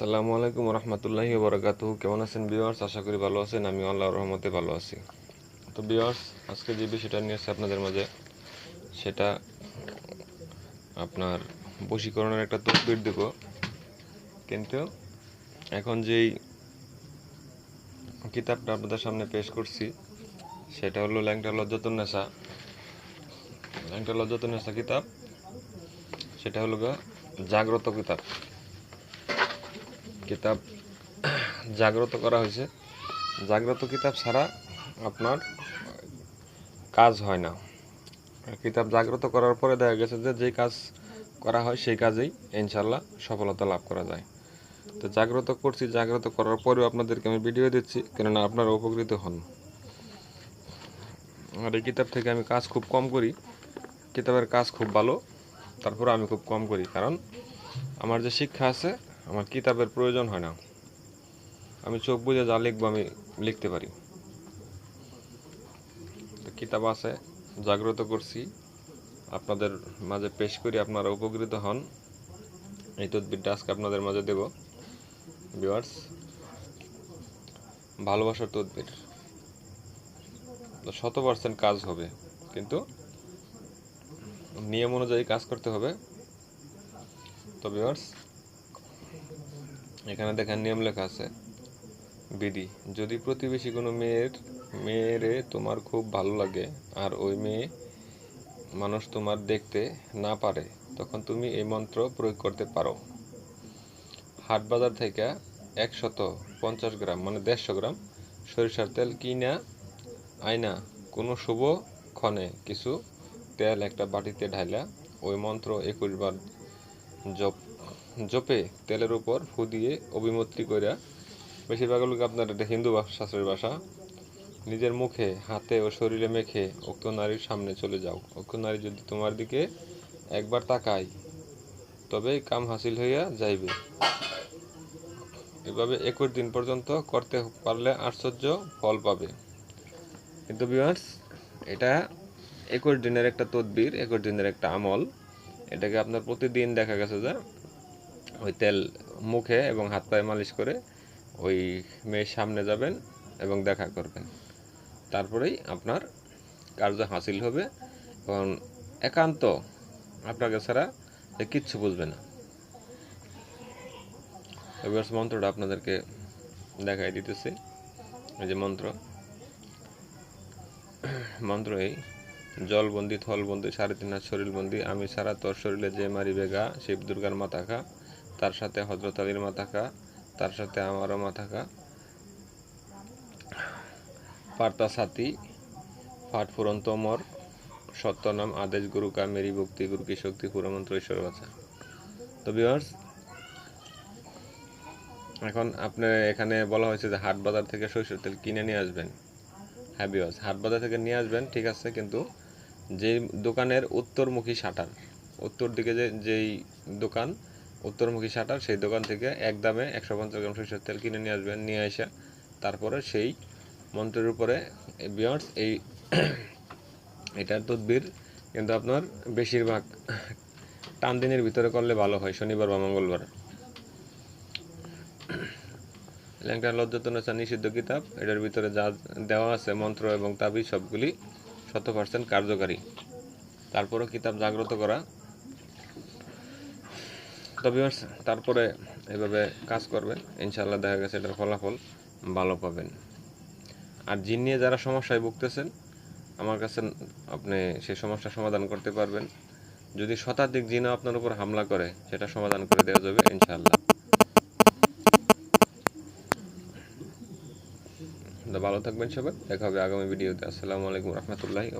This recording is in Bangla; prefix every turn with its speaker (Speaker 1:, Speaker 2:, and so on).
Speaker 1: আসসালামু আলাইকুম রহমতুল্লাহি বরকাতু কেমন আছেন বিওয়ার্স আশা করি ভালো আছেন। আমি আল্লাহ রহমতে ভালো আছি। তো বিওয়ার্স আজকে যে বিষয়টা নিয়ে এসেছি আপনাদের মাঝে, সেটা আপনার বশীকরণের একটা তকবির দেব। কিন্তু এখন যেই কিতাবটা আপনাদের সামনে পেশ করছি, সেটা হলো ল্যাংটা লজ্জাতুন নেশা ল্যাংটা নেশা কিতাব, সেটা হলো জাগ্রত কিতাব। কিতাব জাগ্রত করা হয়েছে। জাগ্রত কিতাব ছাড়া আপনার কাজ হয় না। কিতাব জাগ্রত করার পরে দেখা গেছে যে যেই কাজ করা হয় সেই কাজেই ইনশাল্লাহ সফলতা লাভ করা যায়। তো জাগ্রত করছি, জাগ্রত করার পরেও আপনাদেরকে আমি ভিডিও দিচ্ছি, কেননা আপনারা উপকৃত হন। আর এই কিতাব থেকে আমি কাজ খুব কম করি। কিতাবের কাজ খুব ভালো তারপরে আমি খুব কম করি। কারণ আমার যে শিক্ষা আছে আমার কিতাবের প্রয়োজন হয় না। আমি চোখ বুঝে যা লিখব আমি লিখতে পারি। কিতাব আছে, জাগ্রত করছি। আপনাদের মাঝে পেশ করি, আপনারা উপকৃত হন। এই তদবিরটা আজকে আপনাদের মাঝে দেব। ভিউয়ার্স, ভালোবাসার তদবির। শত পার্সেন্ট কাজ হবে, কিন্তু নিয়ম অনুযায়ী কাজ করতে হবে। তো ভিউয়ার্স এখানে দেখেন নিয়ম লেখা আছে বিধি যদি প্রতিবেশী কোনো মেয়ের, মেয়েরে তোমার খুব ভালো লাগে আর ওই মেয়ে মানুষ তোমার দেখতে না পারে, তখন তুমি এই মন্ত্র প্রয়োগ করতে পারো। হাট বাজার থেকে একশত পঞ্চাশ গ্রাম মানে দেড়শো গ্রাম সরিষার তেল কিনা, আয়না, কোনো শুভ ক্ষণে কিছু তেল একটা বাটিতে ঢাইলা, ওই মন্ত্র একুশ বার জপ জপে তেলের উপর ফু দিয়ে অভিমত্রি কইরা, বেশিরভাগ লোক আপনার এটা হিন্দু শাস্ত্রের ভাষা। নিজের মুখে, হাতে ও শরীরে মেখে উক্ত নারীর সামনে চলে যাও। উক্ত নারী যদি তোমার দিকে একবার তাকায়, তবেই কাম হাসিল হইয়া যাইবে। এভাবে একুশ দিন পর্যন্ত করতে পারলে আশ্চর্য ফল পাবে। কিন্তু বিয়ার্স এটা একুশ দিনের একটা তদবির, একুশ দিনের একটা আমল। এটাকে আপনার প্রতিদিন দেখা গেছে যে ওই তেল মুখে এবং হাত পায়ে মালিশ করে ওই মেয়ের সামনে যাবেন এবং দেখা করবেন। তারপরেই আপনার কার্য হাসিল হবে এবং একান্ত আপনাকে ছাড়া কিচ্ছু বুঝবে না। এবার মন্ত্রটা আপনাদেরকে দেখাই দিতেছি। এই যে মন্ত্র। মন্ত্র এই জলবন্দি থলবন্দি সাড়ে তিন হাত শরীরবন্দি আমি সারা তোর শরীরে যে মারিবে গা, শিব দুর্গার মাথা খা। তার সাথে হজরত আলীর মাথা খা তার সাথে আমারও মাথা খা পার্তা সাথী, ফাট ফুরন্ত মর সত্যনাম আদেশ গুরু কা মেরি ভক্তি গুরু কি শক্তি পুরমন্ত্র ঈশ্বর বাছা। তো বিয়ার্স এখন আপনার এখানে বলা হয়েছে যে হাট বাজার থেকে সরিষার তেল কিনে নিয়ে আসবেন। হ্যাঁ বিয়ার্স হাট বাজার থেকে নিয়ে আসবেন, ঠিক আছে, কিন্তু যে দোকানের উত্তরমুখী শাটার, উত্তর দিকে যে যেই দোকান উত্তরমুখী শাটার সেই দোকান থেকে এক দামে একশো পঞ্চাশ গ্রাম সরিষার তেল কিনে নিয়ে আসবেন, নিয়ে আসা তারপরে সেই মন্ত্রের উপরে বিয়ার্স, এই এটার তদবির কিন্তু আপনার বেশিরভাগ টান দিনের ভিতরে করলে ভালো হয়, শনিবার বা মঙ্গলবার। ল্যাংটা লজ্জাতনচা নিষিদ্ধ কিতাব, এটার ভিতরে যা দেওয়া আছে, মন্ত্র এবং তাবিজ সবগুলি শত পার্সেন্ট কার্যকারী। তারপরও কিতাব জাগ্রত করা তবে তারপরে এভাবে কাজ করবেন। ইনশাল্লাহ দেখা গেছে এটার ফলাফল ভালো পাবেন। আর জিন নিয়ে যারা সমস্যায় ভুগতেছেন, আমার কাছে আপনি সেই সমস্যার সমাধান করতে পারবেন। যদি শতাধিক জিনও আপনার উপর হামলা করে, সেটা সমাধান করে দেওয়া যাবে ইনশাল্লাহ তো ভালো থাকবেন সবাই। দেখা হবে আগামী ভিডিওতে। আসসালামু আলাইকুম রহমতুল্লাহি